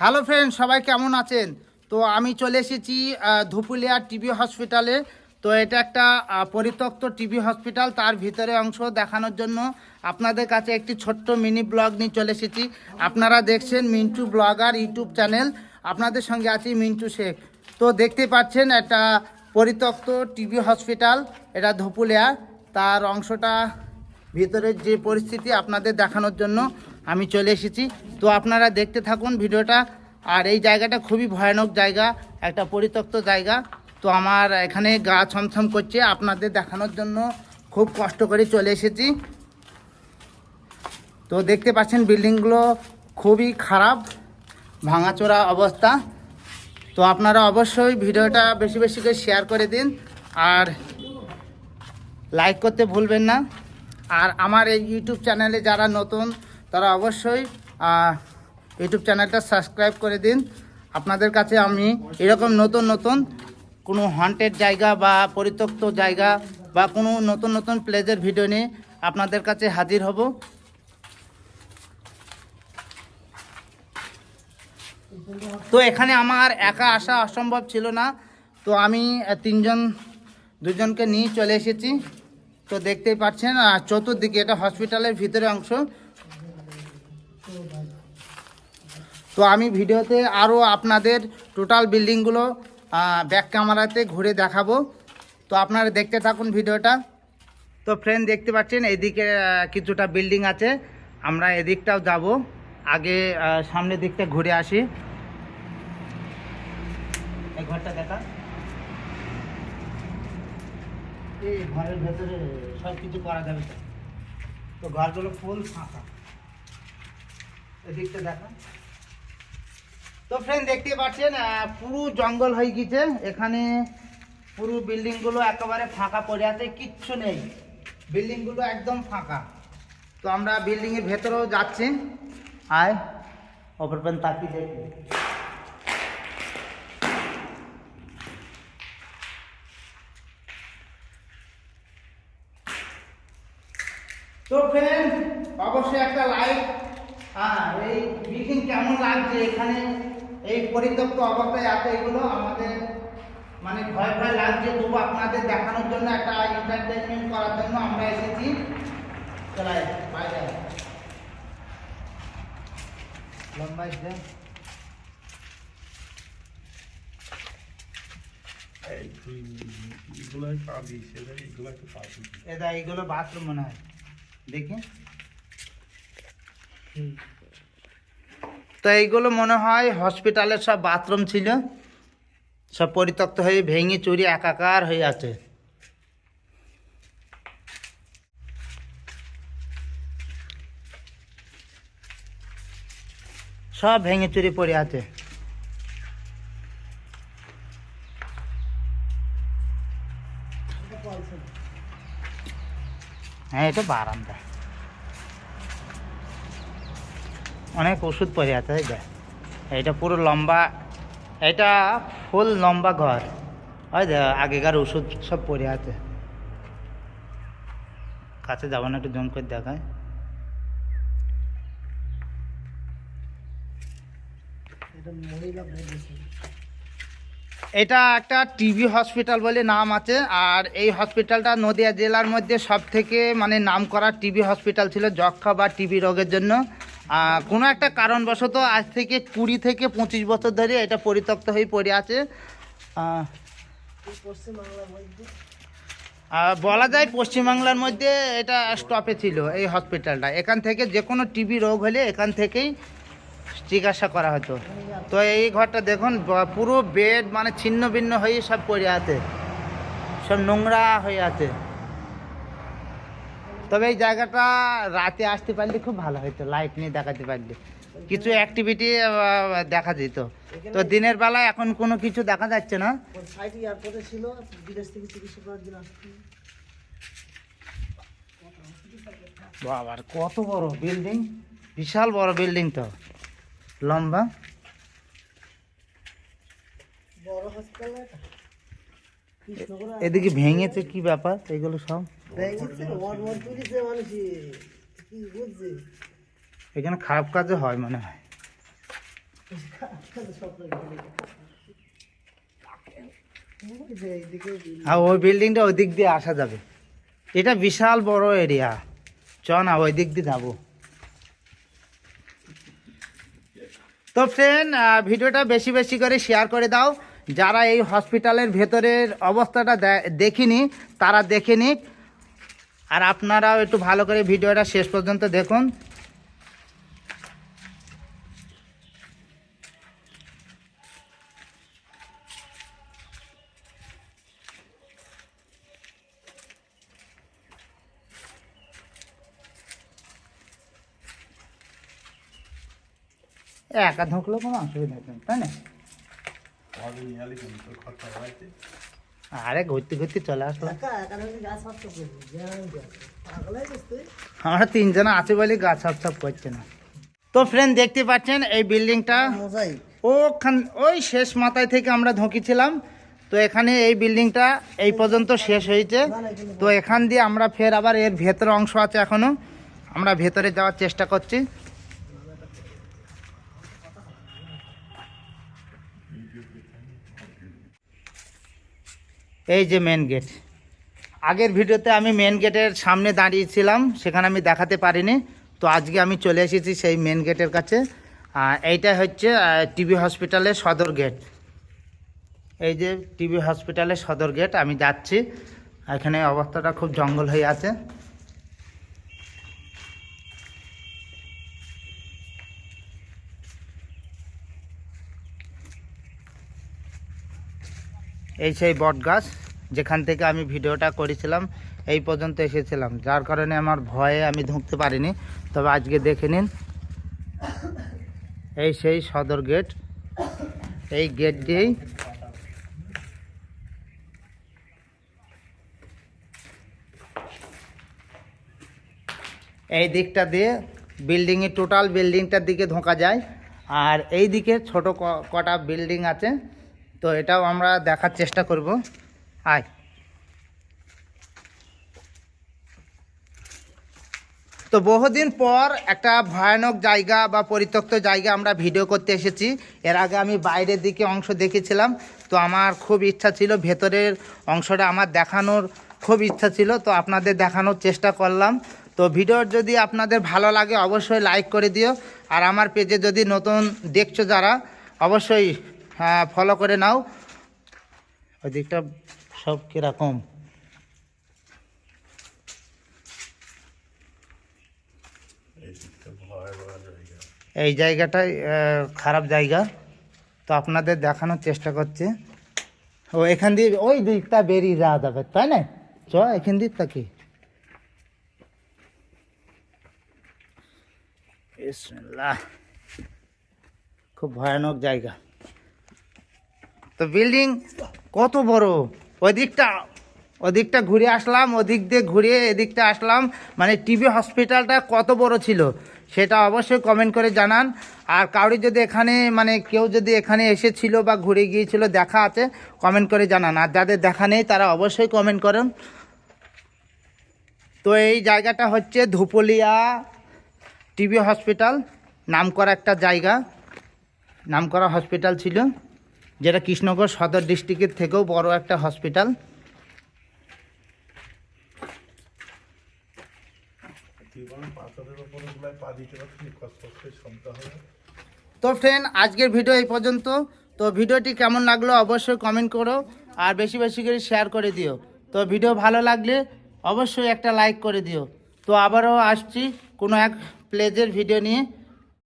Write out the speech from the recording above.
Hello friend সবাই কেমন আছেন? তো আমি চলে এসেছি ধুপুলিয়া টিবি হসপিটালে। তো এটা একটা পরিত্যক্ত টিবি হসপিটাল, তার ভিতরে অংশ দেখানোর জন্য আপনাদের কাছে একটি ছোট্ট মিনি ব্লগ নিয়ে চলে এসেছি। আপনারা দেখছেন মিন্টু ব্লগার ইউটিউব চ্যানেল। আপনাদের সঙ্গে আছি মিন্টু শেখ। তো দেখতে পাচ্ছেন একটা পরিত্যক্ত টিবি হসপিটাল, এটা ধুপুলিয়া। তার অংশটা ভিতরের যে পরিস্থিতি আপনাদের দেখানোর জন্য। আমি চলে এসেছি। তো আপনারা দেখতে থাকুন ভিডিওটা। আর এই জায়গাটা খুবই ভয়ানক জায়গা, একটা পরিত্যক্ত জায়গা। তো আমার এখানে গা ছমছম করছে। আপনাদের দেখানোর জন্য খুব কষ্ট করে চলে এসেছি। তো দেখতে পাচ্ছেন বিল্ডিংগুলো খুবই খারাপ, ভাঙাচোরা অবস্থা। তো আপনারা অবশ্যই ভিডিওটা বেশি বেশি করে শেয়ার করে দিন। আর লাইক করতে ভুলবেন না। আর আমার এই ইউটিউব চ্যানেলে যারা নতুন তারা অবশ্যই ইউটিউব চ্যানেলটা সাবস্ক্রাইব করে দিন। আপনাদের কাছে আমি এরকম নতুন নতুন কোনো হন্টেড জায়গা বা পরিত্যক্ত জায়গা বা কোনো নতুন নতুন প্লেজের ভিডিও নিয়ে আপনাদের কাছে হাজির হব। তো এখানে আমার একা আসা অসম্ভব ছিল না। তো আমি তিনজন, দুজনকে নিয়ে চলে এসেছি। তো দেখতেই পাচ্ছেন চতুর্দিকে এটা হসপিটালের ভিতরে অংশ। তো আমি ভিডিওতে আরও আপনাদের টোটাল বিল্ডিংগুলো ব্যাক ক্যামেরাতে ঘুরে দেখাবো। তো আপনারা দেখতে থাকুন ভিডিওটা। তো ফ্রেন্ড দেখতে পাচ্ছেন, এদিকে কিছুটা বিল্ডিং আছে। আমরা এদিকটাও যাব। আগে সামনের দিকটা ঘুরে আসি। এই ঘরটা দেখা। এই ঘরের ভেতরে সব কিছু করা যাবে। তো ঘরগুলো ফুল ফাঁকা। এদিকটা দেখা। তো ফ্রেন্ড দেখতে পাচ্ছেন পুরো জঙ্গল হয়ে গেছে। এখানে পুরো বিল্ডিংগুলো একেবারে ফাঁকা পড়ে আছে, কিচ্ছু নেই। বিল্ডিংগুলো একদম ফাঁকা। তো আমরা বিল্ডিংয়ের ভেতরেও যাচ্ছি। আয় ওপর পেন তাকিয়ে দেখি। তো ফ্রেন্ড অবশ্যই একটা লাইক হ্যাঁ এই বিল্ডিং কেমন লাগছে এখানে? এই পরিত্যক্ত অবস্থায় আছে এগুলো আমাদের মানে ভয় ভয় লাগছে। তবু আপনাদের দেখানোর জন্য একটা এন্টারটেনমেন্ট করার জন্য আমরা এসেছি। চলাই বাইরে সেটা এগুলো বাথরুম মনে হয়। দেখি। তো এইগুলো মনে হয় হসপিটালের সব বাথরুম ছিল। সব পরিত্যক্ত হয়ে ভেঙে চুরি একাকার হয়ে আছে। সব ভেঙে চুরি পড়ে আছে। হ্যাঁ এটা বারান্দা। অনেক ওষুধ পড়ে আছে দেখ এটা পুরো লম্বা এটা ফুল লম্বা ঘর। ওই দেখ আগেকার ওষুধ সব পড়ে আছে। কাছে যাব না একটু জম করে দেখায় এটা একটা টিবি হসপিটাল বলে নাম আছে আর এই হসপিটালটা নদিয়া জেলার মধ্যে সব থেকে মানে নাম করা টিবি হসপিটাল ছিল যক্ষা বা টিবি রোগের জন্য। কোনো একটা কারণবশত আজ থেকে কুড়ি থেকে পঁচিশ বছর ধরে এটা পরিত্যক্ত হয়ে পড়ে আছে। বলা যায় পশ্চিমবাংলার মধ্যে এটা স্টপে ছিল এই হসপিটালটা এখান থেকে যে কোনো টিবি রোগ হলে এখান থেকেই চিকিৎসা করা হতো। তো এই ঘরটা দেখুন পুরো বেড মানে ছিন্ন ভিন্ন হয়ে সব পড়ে আছে। সব নোংরা হয়ে আছে। তবে এই জায়গাটা রাতে আসতে পারলে খুব ভালো হতো লাইট নিয়ে দেখাতে পারলে। কিছু অ্যাক্টিভিটি দেখা যেত। তো দিনের বেলা এখন কোনো কিছু দেখা যাচ্ছে না। ছিল? বিদেশ থেকে চিকিৎসা করার জন্য বাবার কত বড় বিল্ডিং বিশাল বড় বিল্ডিং তো। লম্বা। এদিকে ভেঙেছে কি ব্যাপার? এগুলো সব? এখানে খারাপ কাজও হয় মনে হয়। আর ওই বিল্ডিংটা ওই দিক দিয়ে আসা যাবে। এটা বিশাল বড় এরিয়া চ না ওই দিক দিয়ে যাব। তো ফ্রেন্ড ভিডিওটা বেশি বেশি করে শেয়ার করে দাও। যারা এই হসপিটালের ভেতরের অবস্থাটা দেখিনি তারা দেখে নিক। আর আপনারাও একটু ভালো করে ভিডিওটা শেষ পর্যন্ত দেখুন। একা ঢুকলেও কোনো অসুবিধা নেই, তাই না? আরে ঘুরতে ঘুরতে চলে আসলাম। তুই? আমরা তিনজন আছে বলে গাছ সাপ সাপ করছে না। তো ফ্রেন্ড দেখতে পাচ্ছেন এই বিল্ডিংটা ওখান ওই শেষ মাথায় থেকে আমরা ঢুকেছিলাম। তো এখানে এই বিল্ডিংটা এই পর্যন্ত শেষ হয়েছে। তো এখান দিয়ে আমরা ফের আবার এর ভেতর অংশ আছে এখনও। আমরা ভেতরে যাওয়ার চেষ্টা করছি। এই যে মেন গেট আগের ভিডিওতে আমি মেন গেটের সামনে দাঁড়িয়েছিলাম, সেখানে আমি দেখাতে পারিনি। তো আজকে আমি চলে এসেছি সেই মেন গেটের কাছে। এইটা হচ্ছে টিবি হসপিটালের সদর গেট এই যে টিবি হসপিটালের সদর গেট আমি যাচ্ছি। এখানে অবস্থাটা খুব জঙ্গল হয়ে আছে। এই সেই বট গাছ, যেখান থেকে আমি ভিডিওটা করেছিলাম, এই পর্যন্ত এসেছিলাম। যার কারণে আমার ভয়ে আমি ঢুকতে পারিনি। তবে আজকে দেখে নিন, এই সেই সদর গেট। এই গেট দিয়েই এই দিকটা দিয়ে বিল্ডিংয়ে টোটাল বিল্ডিংটার দিকে ঢোকা যায়। আর এই দিকে ছোট কটা বিল্ডিং আছে। তো এটাও আমরা দেখার চেষ্টা করব। আয়। তো বহুদিন পর একটা ভয়ানক জায়গা বা পরিত্যক্ত জায়গা আমরা ভিডিও করতে এসেছি। এর আগে আমি বাইরের দিকে অংশ দেখেছিলাম, তো আমার খুব ইচ্ছা ছিল ভেতরের অংশটা আমার দেখানোর খুব ইচ্ছা ছিল, তো আপনাদের দেখানোর চেষ্টা করলাম। তো ভিডিওর যদি আপনাদের ভালো লাগে অবশ্যই লাইক করে দিও, আর আমার পেজে যদি নতুন দেখছ যারা, অবশ্যই ফলো করে নাও। ওই দিকটা সব কীরকম। এই দিকটা জায়গাটাই খারাপ জায়গা। তো আপনাদের দেখানোর চেষ্টা করছে। ও, এখান দিয়ে ওই দিকটা বেরিয়ে যাওয়া যাবে, তাই না? চ, এখান তাকি। বিসমিল্লাহ। খুব ভয়ানক জায়গা। তো বিল্ডিং কত বড়? ওই দিকটা ওদিকটা ঘুরে আসলাম, ওদিক দিয়ে ঘুরে এদিকটা আসলাম। মানে টিবি হসপিটালটা কত বড় ছিল সেটা অবশ্যই কমেন্ট করে জানান। আর কাউরি যদি এখানে মানে কেউ যদি এখানে এসেছিল বা ঘুরে গিয়েছিল, দেখা আছে কমেন্ট করে জানান। আর যাদের দেখা নেই, তারা অবশ্যই কমেন্ট করেন। তো এই জায়গাটা হচ্ছে ধুপলিয়া টিবি হসপিটাল নাম করা একটা জায়গা। নাম করা হসপিটাল ছিল। যেটা কৃষ্ণগড় সদর ডিস্ট্রিক্টের থেকেও বড় একটা হসপিটাল। তো ফ্রেন্ড আজকের ভিডিও এই পর্যন্ত। তো ভিডিওটি কেমন লাগল অবশ্যই কমেন্ট করো আর বেশি বেশি করে শেয়ার করে দিও। তো ভিডিও ভালো লাগলে অবশ্যই একটা লাইক করে দিও। তো আবারও আসছি কোনো এক প্লেজের ভিডিও নিয়ে।